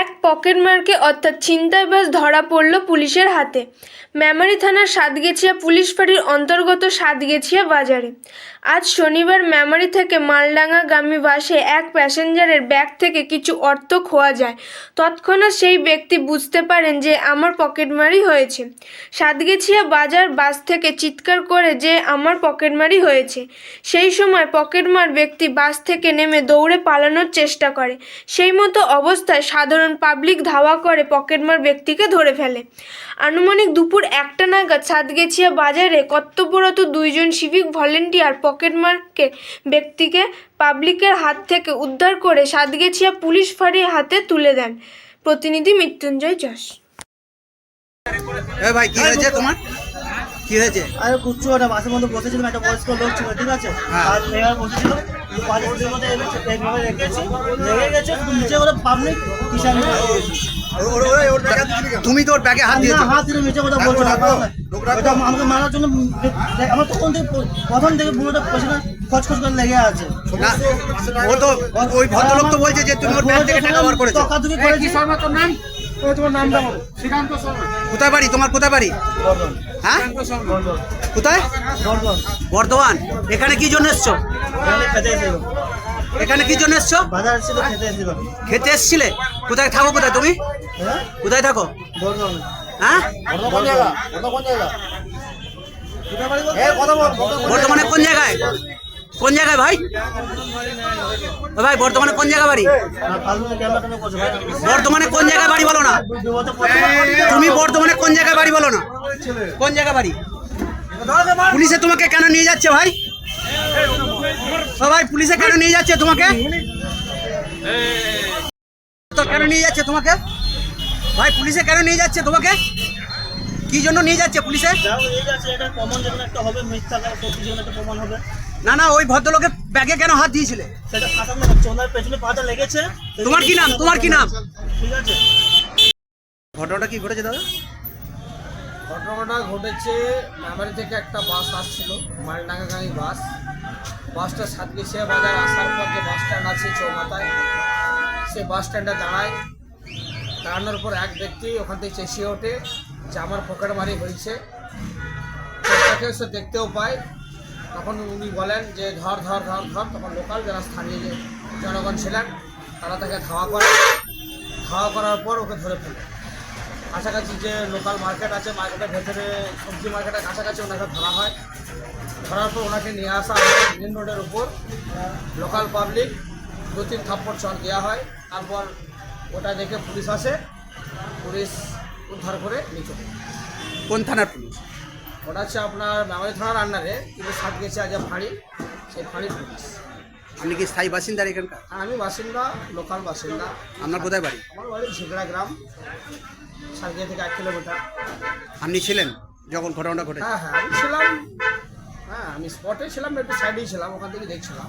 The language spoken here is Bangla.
এক পকেটমারকে অর্থাৎ ছিনতাইবাজ ধরা পড়ল পুলিশের হাতে। মেমারি থানার সাতগেছিয়া পুলিশ ফাঁড়ির অন্তর্গত সাতগেছিয়া বাজারে। আজ শনিবার মেমারি থেকে মালডাঙ্গাগামী বাসে এক প্যাসেঞ্জারের ব্যাগ থেকে কিছু অর্থ খোয়া যায়। তৎক্ষণাৎ সেই ব্যক্তি বুঝতে পারেন যে আমার পকেটমারি হয়েছে। সাতগেছিয়া বাজার বাস থেকে চিৎকার করে যে আমার পকেটমারি হয়েছে। সেই সময় পকেটমার ব্যক্তি বাস থেকে নেমে দৌড়ে পালানোর চেষ্টা করে। সেই মতো অবস্থায় সাধারণ পাবলিক ধাওয়া করে পকেটমার ব্যক্তিকে ধরে ফেলে। আনুমানিক দুপুর একটা নাগাদ সাতগেছিয়া বাজারে কর্তব্যরত দুইজন সিভিক ভলেন্টিয়ার পকেটমারকে ব্যক্তিকে পাবলিকের হাত থেকে উদ্ধার করে সাতগেছিয়া পুলিশ ফাঁড়ির হাতে তুলে দেন। প্রতিনিধি মৃত্যুঞ্জয় যশ। ভাই, কি হয়েছে তোমার? কি হয়েছে আরে কুচ্ছু ওটা বাসের মধ্যে বসেছিলাম একটা বয়স্ক লোক ছিল ঠিক আছে? হ্যাঁ। আর মেয়ের বসেছিল পাঁচ মধ্যে এইভাবে রেখেছি লেগে গেছে নিচে করে পাবলিক কিষান তুমি তোর ব্যাগে হাত দিয়েছ। হাত দিলে নিচে কথা বলছো না আমাকে মারার জন্য আমার তখন থেকে প্রথম থেকে বুড়োটা পেছনে খচখচ করে লেগে আছে। ও তো ওই ভদ্রলোক তো বলছে যে তুমি ওর ব্যাগ থেকে টাকা বার করেছ। করেছি। কোথায় বাড়ি? তোমার কোথায় বাড়ি? হ্যাঁ? কোথায়? বর্ধমান। বর্ধমান। এখানে কি জন্য এসছো? এখানে খেতে এসেছিল এখানে কি জন্য এসছো? খেতে এসেছিল এসছিলে? কোথায় থাকো কোথায় তুমি? হ্যাঁ? কোথায় থাকো? বর্ধমান। হ্যাঁ? বর্ধমানে কোন জায়গায়? কোন জায়গায় ভাই? ভাই বর্ধমানে কোন জায়গা বাড়ি? ক্যামেরা কেন জায়গায় বাড়ি বলো না। তুমি বর্ধমানে কোন জায়গায় বাড়ি বলো না। কোন জায়গা বাড়ি? পুলিশে তোমাকে কেন নিয়ে যাচ্ছে ভাই? ভাই পুলিশে কেন নিয়ে যাচ্ছে তোমাকে? কেন নিয়ে যাচ্ছে তোমাকে? ভাই পুলিশে কেন নিয়ে যাচ্ছে তোমাকে? কি জন্য নিয়ে যাচ্ছে পুলিশে? একটা হবে, মিথ্যা প্রমাণ হবে। না না ওই ভদ্রলোকের ব্যাগে কেন হাত দিয়েছিলে? সেটা ফাটানো হচ্ছে, ওনার পেছনে পাটা লেগেছে। তোমার কি নাম? তোমার কি নাম? ঠিক আছে? ঘটনাটা কি ঘটেছে দাদা? ঘটনাটা ঘটেছে মেমারি থেকে একটা বাস আসছিল মালডাঙ্গাগামী বাস। বাসটা সাতগেছিয়া বাজার আসার পর যে বাস স্ট্যান্ড আছে চৌমাথায় সেই বাস স্ট্যান্ডে দাঁড়ায়। দাঁড়ানোর পর এক ব্যক্তি ওখান থেকে চেঁচিয়ে ওঠে যে আমার পকেট মারি হয়েছে। তাকে সে দেখতেও পায় তখন উনি বলেন যে, ধর ধর ধর ধর। তখন লোকাল যারা স্থানীয় জনগণ ছিলেন, তারা তাকে ধাওয়া করে। ধাওয়া করার পর ওকে ধরে ফেলে। কাছাকাছি যে লোকাল মার্কেট আছে, মার্কেটের ভেতরে সবজি মার্কেটের কাছাকাছি ওনাকে ধরা হয়। ধরার পর ওনাকে নিয়ে আসা হয় মেন রোডের উপর। লোকাল পাবলিক দু তিন থাপ্পড় চল দেওয়া হয়। তারপর ওটা দেখে পুলিশ আসে। পুলিশ উদ্ধার করে নিয়ে চলে কোন থানার পুলিশ? ওটা হচ্ছে আপনার মেমারি থানার আন্ডারে কিন্তু সাত গেছে আজ ফাঁড়ি সেই ফাঁড়ির পুলিশ আপনি কি স্থায়ী বাসিন্দার এখানকার? আর আমি বাসিন্দা লোকাল বাসিন্দা। আপনার কোথায় বাড়ি? আমার বাড়ি ঝিগড়া গ্রাম সাতগিয়া থেকে এক কিলোমিটার আপনি ছিলেন যখন ঘটনাটা ঘটে হ্যাঁ হ্যাঁ আমি ছিলাম হ্যাঁ আমি স্পটে ছিলাম একটু সাইডেই ছিলাম ওখান থেকে দেখছিলাম।